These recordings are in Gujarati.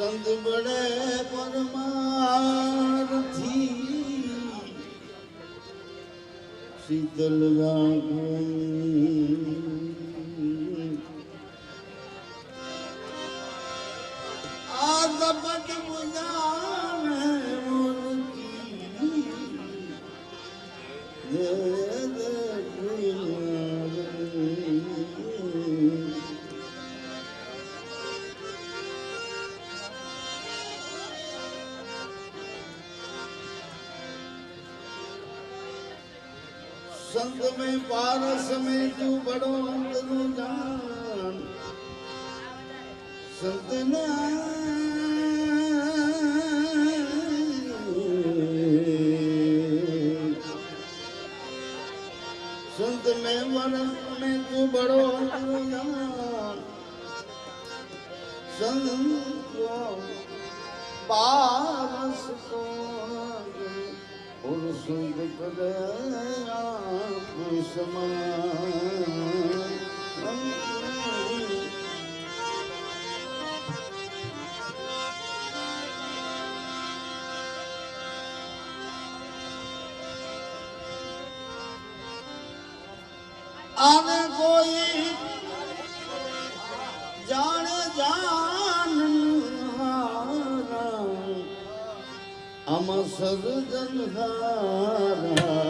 સંત બને પરમાર્થી શીતલ રાખો સંત મે પારસ મે તું બડો અંતનું જાણ સંત સંત મે વરસ મે તું બડો અંતનું જાણ સંત પારસ કો और सुंदर આને કોઈ જાણે જાન અમ સર્જન હારા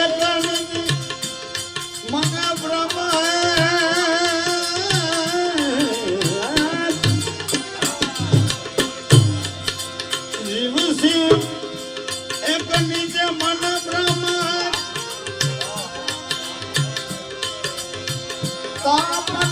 বাবা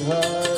ধার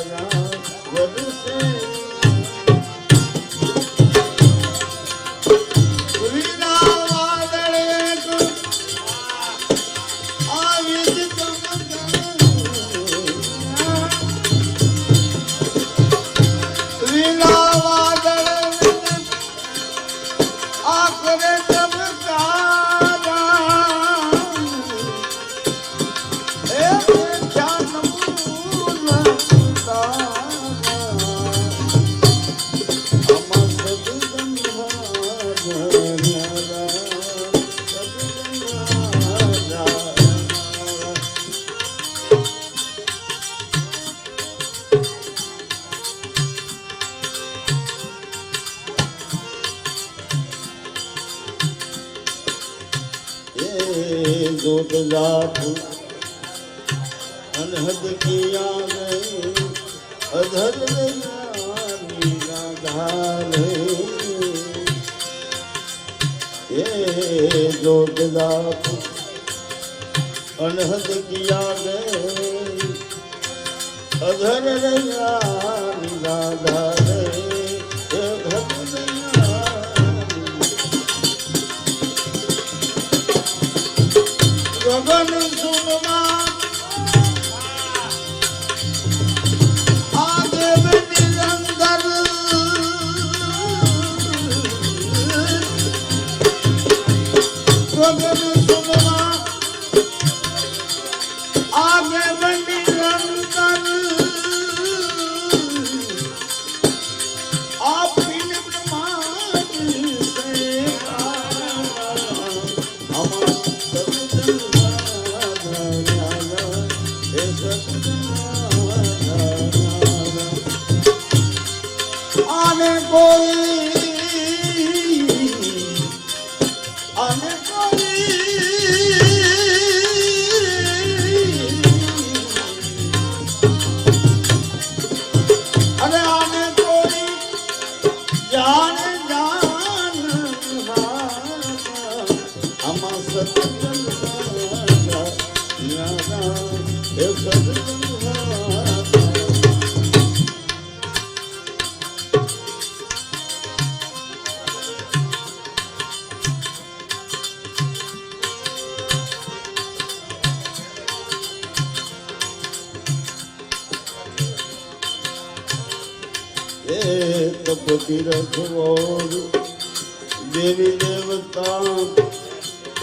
લાઠ અનહદ કિયા ગઈ અધર નિરાધારે એ જોગ લાઠ અનહદ કિયા ગઈ અધર નિરાધારે জগন সুনমা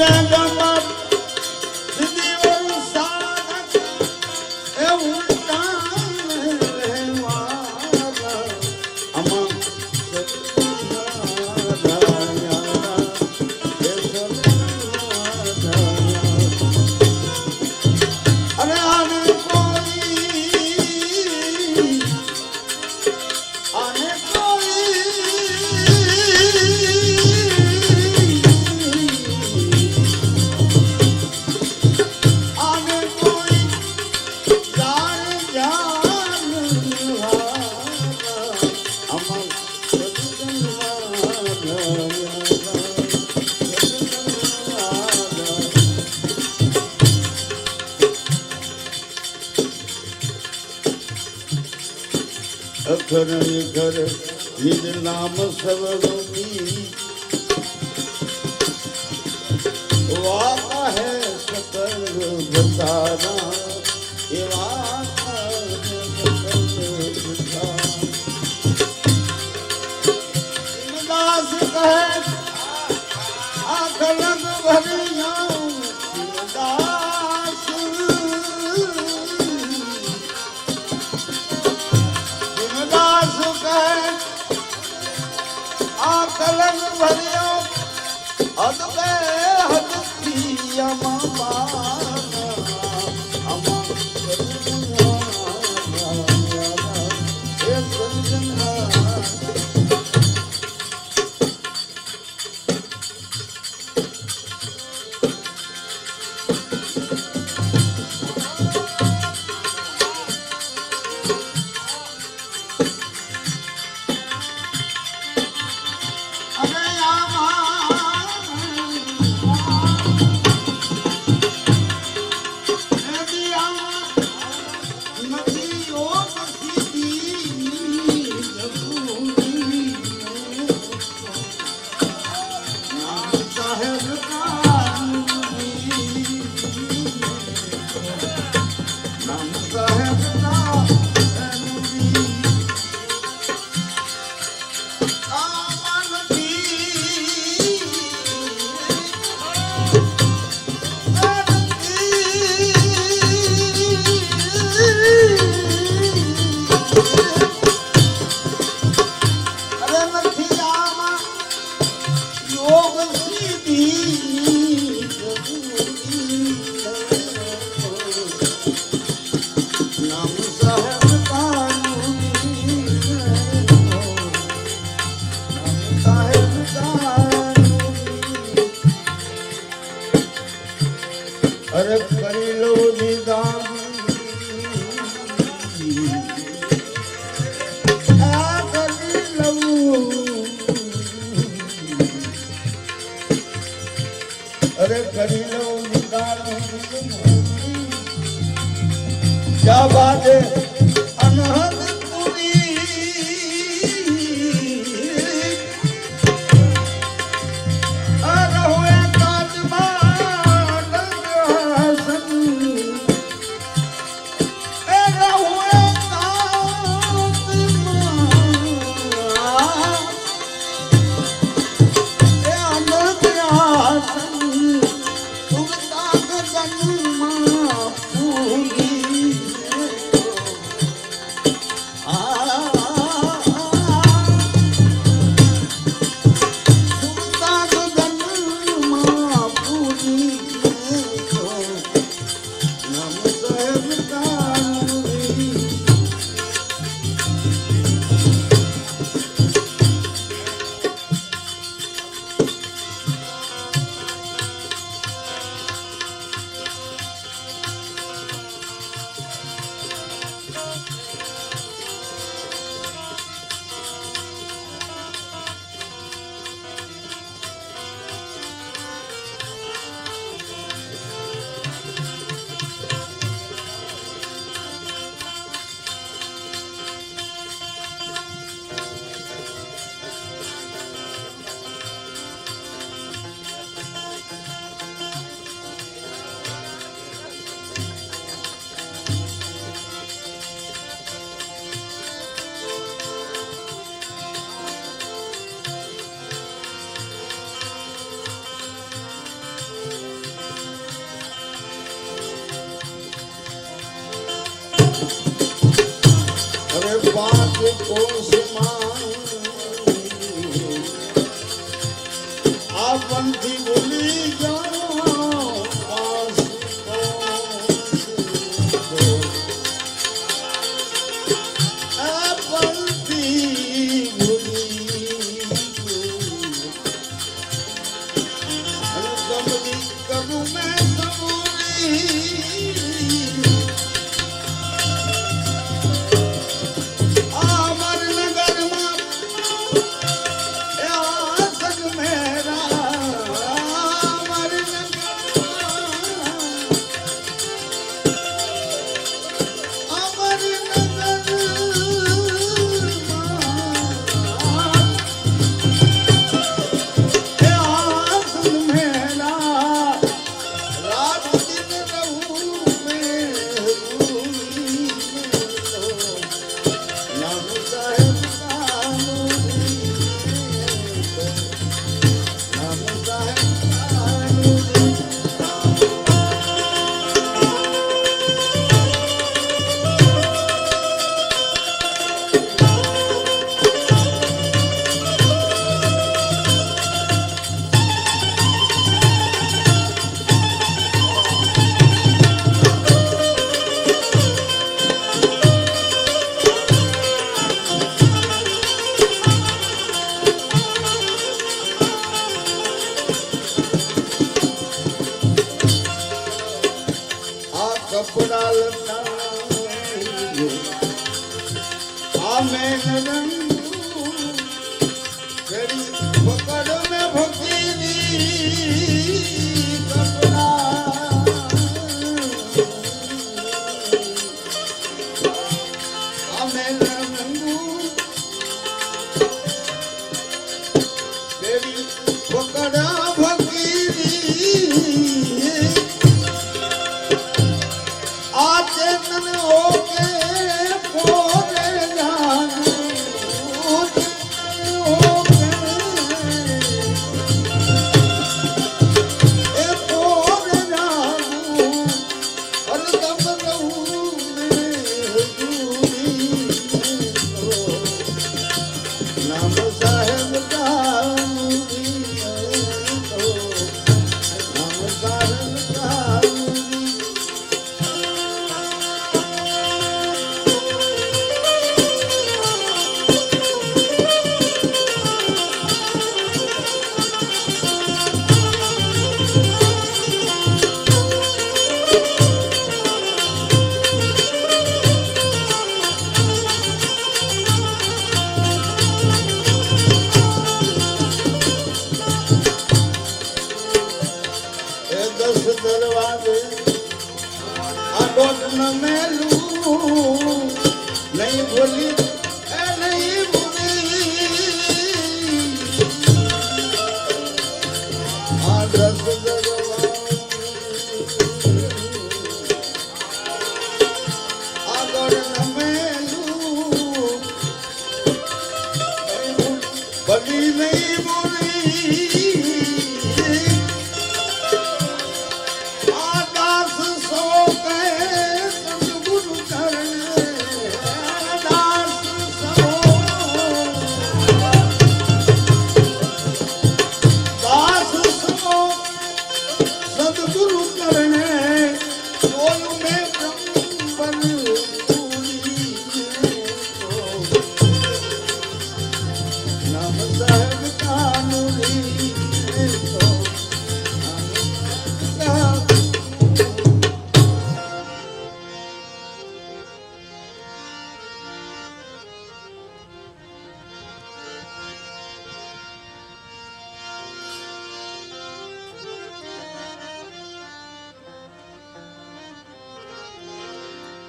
Jagama ચરણ ઘર નિજ નામ સવરોપી વાહ હે સતર બતાના कलंग भरियो हद हद थी अमा i'm Everybody goes.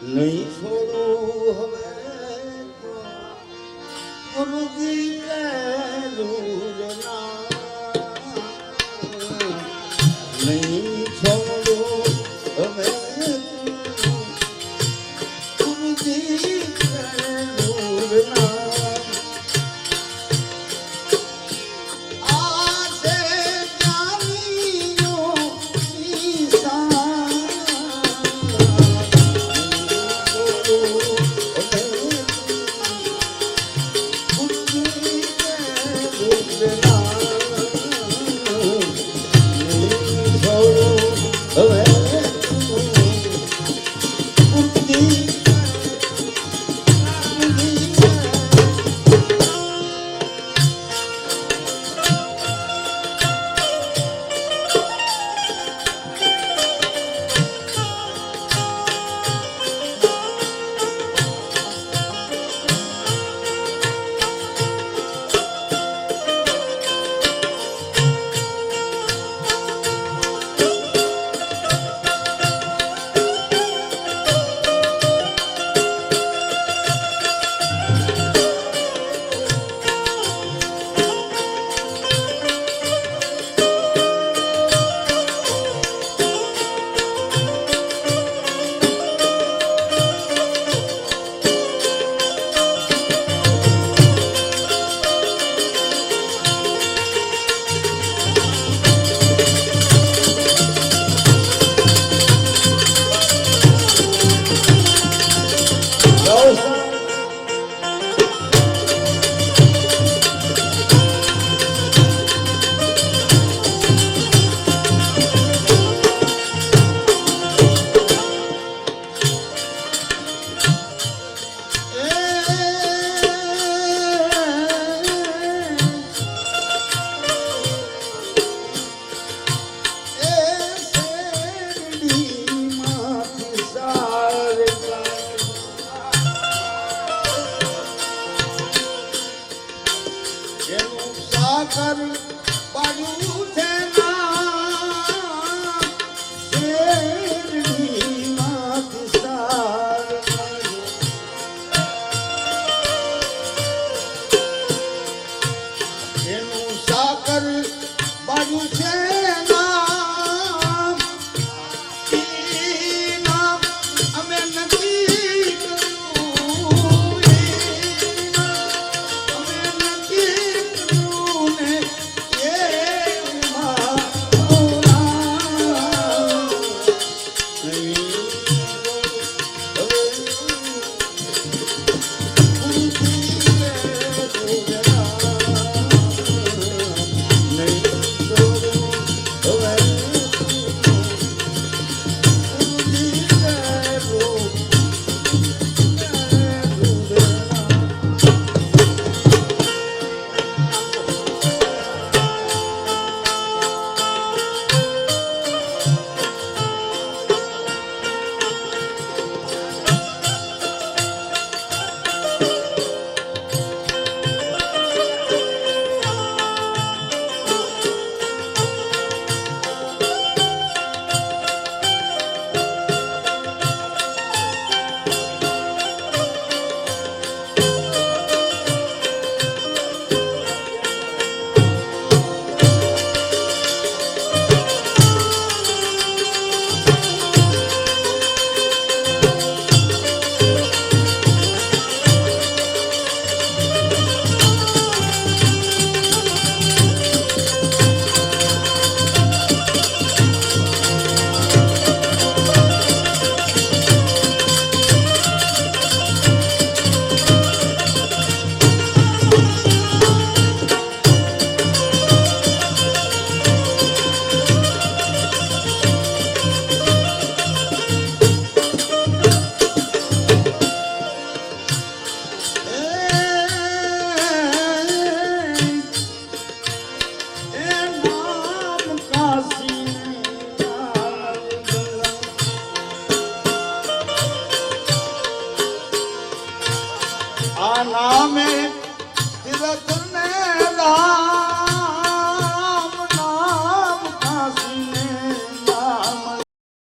નહીં. છોડું હવે ગુરુજી કહેલું